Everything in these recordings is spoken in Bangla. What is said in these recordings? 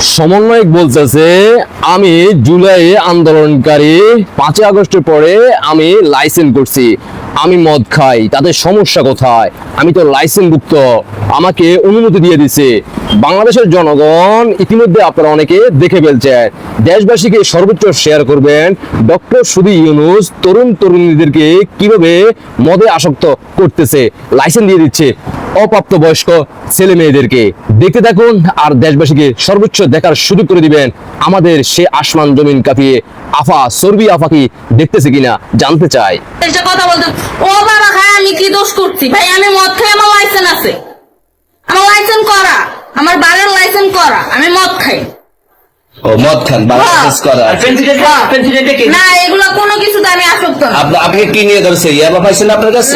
সমন্বয়ক বলতেছে, আমি জুলাই আন্দোলনকারী পাঁচই আগস্টের পরে আমি লাইসেন্স করছি। আমি মদ খাই তাদের সমস্যা কোথায়? আমি তো লাইসেন্স লাইসেন্সভুক্ত আমাকে অনুমতি দিয়ে দিছে। বাংলাদেশের জনগণ ইতিমধ্যে আপনারা অনেকে দেখে ফেলছেন। দেশবাসীকে সর্বোচ্চ শেয়ার করবেন ডক্টর সুদী ইউনুস তরুণ তরুণীদেরকে কীভাবে মদে আসক্ত করতেছে। লাইসেন্স দিয়ে দিচ্ছে। অপ্রাপ্ত বয়স্ক ছেলে মেয়েদেরকে দেখতে থাকুন আর দেশবাসীকে সর্বোচ্চ দেখার সুযোগ করে দিবেন আমাদের সে আসমান জমিন কাঁপিয়ে আফা সর্বি আফা কি দেখতেছে কিনা জানতে চাই। কথা বলতে ও বাবা খায় আমি কি দোষ করছি? ভাই আমি মদ খাই আমার লাইসেন্স আছে। আমার লাইসেন্স করা আমার বাড়ির লাইসেন্স করা আমি মদ খাই। ও মদ খান বাংলাদেশ করা না এগুলো কোনো কিছুতে আমি আসক্ত না। আপনি আপনাকে কি নিয়ে ধরছে? ইয়াবা পাইছেন আপনার কাছে?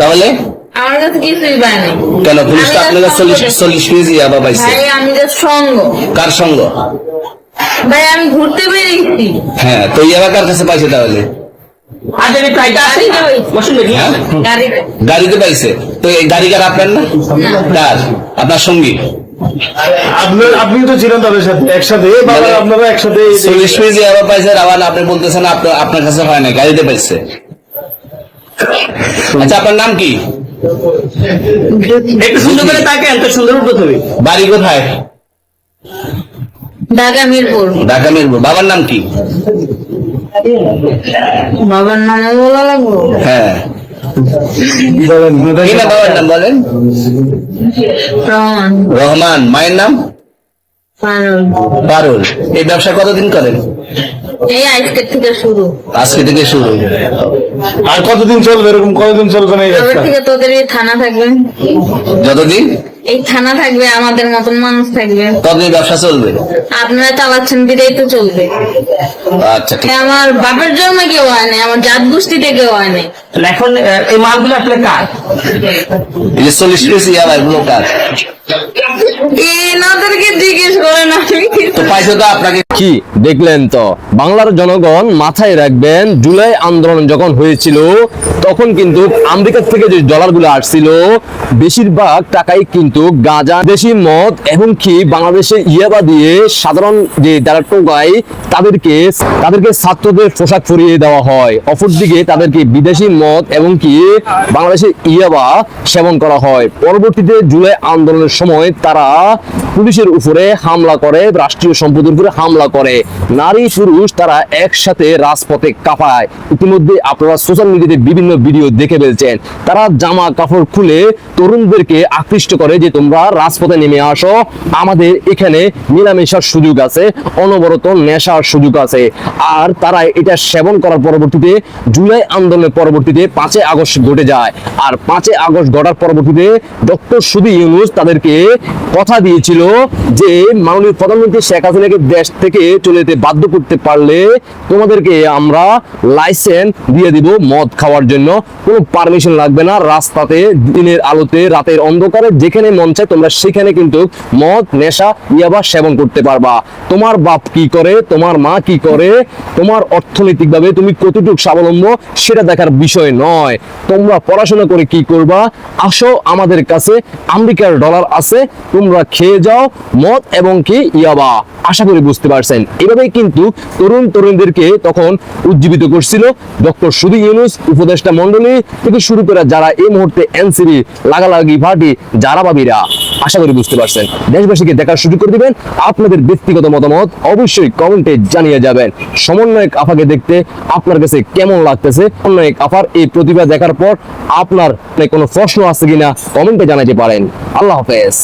তাহলে? আমার কাছে কিছুই পাই কেন পুলিশ তো আপনার কাছে চল্লিশ কেজি ইয়াবা পাইছে। আমি যে সঙ্গ। কার সঙ্গ? ভাই আমি ঘুরতে বেরিয়েছি। হ্যাঁ তো ইয়াবা কার কাছে পাইছে তাহলে? হ্যাঁ? গাড়িতে। পাইছে। তো এই গাড়ি কার আপনার না? কার? আপনার সঙ্গী। আপনি তো ছিলেন তাদের সাথে একসাথে। মানে- আপনারা একসাথে চল্লিশ কেজি পাইছে আবার আপনি বলতেছেন আপনার আপনার কাছে হয় না গাড়িতে পাইছে। আচ্ছা আপনার নাম কি? একটু সুন্দর করে তাকে এত সুন্দর উঠতে হবে বাড়ি কোথায়? ঢাকা মিরপুর। ঢাকা মিরপুর। বাবার নাম কি? বাবার নামে বলা লাগবো হ্যাঁ। বাবার নাম বলেন? রহমান। রহমান। মায়ের নাম? পারুল পারুল এই ব্যবসা কতদিন করেন? এই আজকের থেকে শুরু। আজকে থেকে শুরু। আর কতদিন চলবে? এরকম কতদিন চলবে না এই তবে থেকে তোদের এই থানা থাকবে। যতদিন? এই থানা থাকবে আমাদের মতন মানুষ থাকবে। ততদিন ব্যবসা চলবে? আপনারা চালাচ্ছেন বিদায় তো চলবে। আচ্ছা ঠিক। আমার বাপের জন্মে কেউ হয় নাই আমার জাত গোষ্ঠীতে কেউ হয় নাই। এখন এই মালগুলো আসলে কার? এই যে চল্লিশ কেজি ইয়াবা এগুলো কাজ এনাদেরকে আমি কি দেখলেন তো? বাংলার জনগণ মাথায় রাখবেন জুলাই আন্দোলন যখন হয়েছিল তখন কিন্তু আমেরিকা থেকে যে ডলারগুলো আসছিল, বেশিরভাগ টাকাই কিন্তু গাঁজা, দেশি মদ এবং কি বাংলাদেশে ইয়াবা দিয়ে সাধারণ যে যারা টোকায় তাদেরকে তাদেরকে ছাত্রদের পোশাক পরিয়ে দেওয়া হয়। অপরদিকে তাদেরকে বিদেশি মদ এবং কি বাংলাদেশে ইয়াবা সেবন করা হয়। পরবর্তীতে জুলাই আন্দোলনের সময় তারা পুলিশের উপরে হামলা করে, রাষ্ট্রীয় সম্পদের উপরে হামলা করে। নারী পুরুষ তারা একসাথে রাজপথে কাঁপায়। ইতিমধ্যে আপনারা সোশ্যাল মিডিয়াতে বিভিন্ন ভিডিও দেখে ফেলছেন। তারা জামা কাপড় খুলে তরুণদেরকে আকৃষ্ট করে যে তোমরা রাজপথে নেমে আসো। আমাদের এখানে মেলামেশার সুযোগ আছে, অনবরত নেশার সুযোগ আছে। আর তারা এটা সেবন করার পরবর্তীতে, জুলাই আন্দোলনের পরবর্তীতে পাঁচে আগস্ট ঘটে যায়। আর পাঁচে আগস্ট ঘটার পরবর্তীতে ডক্টর সুদী ইউনুস তাদেরকে কথা দিয়েছিল যে, মাননীয় প্রধানমন্ত্রী শেখ হাসিনাকে দেশ থেকে চলে যেতে বাধ্য করতে পারলে তোমাদেরকে আমরা লাইসেন্স দিয়ে দিব মদ খাওয়ার জন্য। কোনো পারমিশন লাগবে না। রাস্তাতে, দিনের আলোতে, রাতের অন্ধকারে, যেখানে মন চায় তোমরা সেখানে কিন্তু মদ, নেশা, ইয়াবা সেবন করতে পারবা। তোমার বাপ কি করে? তোমার মা কি করে? তোমার অর্থনৈতিকভাবে তুমি কতটুকু স্বাবলম্ব? সেটা দেখার বিষয় নয়। তোমরা পড়াশোনা করে কি করবা? আসো আমাদের কাছে। আমেরিকার ডলার আছে। তোমরা খেয়ে যাও। মদ এবং কি? ইয়াবা। আশা করি বুঝতে পারছেন। এভাবেই কিন্তু তরুণ তরুণদেরকে তখন উজ্জীবিত করছিল ডক্টর সুদী ইউনুস, উপদেষ্টা মন্ডলী, থেকে শুরু করে যারা এই মুহূর্তে এনসিবি, লাগালাগি পার্টি যারা বাবিরা আশা করি বুঝতে পারছেন, দেশবাসীকে দেখার সুযোগ করে দিবেন, আপনাদের ব্যক্তিগত মতামত অবশ্যই কমেন্টে জানিয়ে যাবেন। সমন্বয়ক আফাকে দেখতে আপনার কাছে কেমন লাগতেছে? সমন্বয়ক আফার এই প্রতিভা দেখার পর আপনার কোনো প্রশ্ন আছে কিনা, কমেন্টে জানাতে পারেন। আল্লাহ হাফেজ।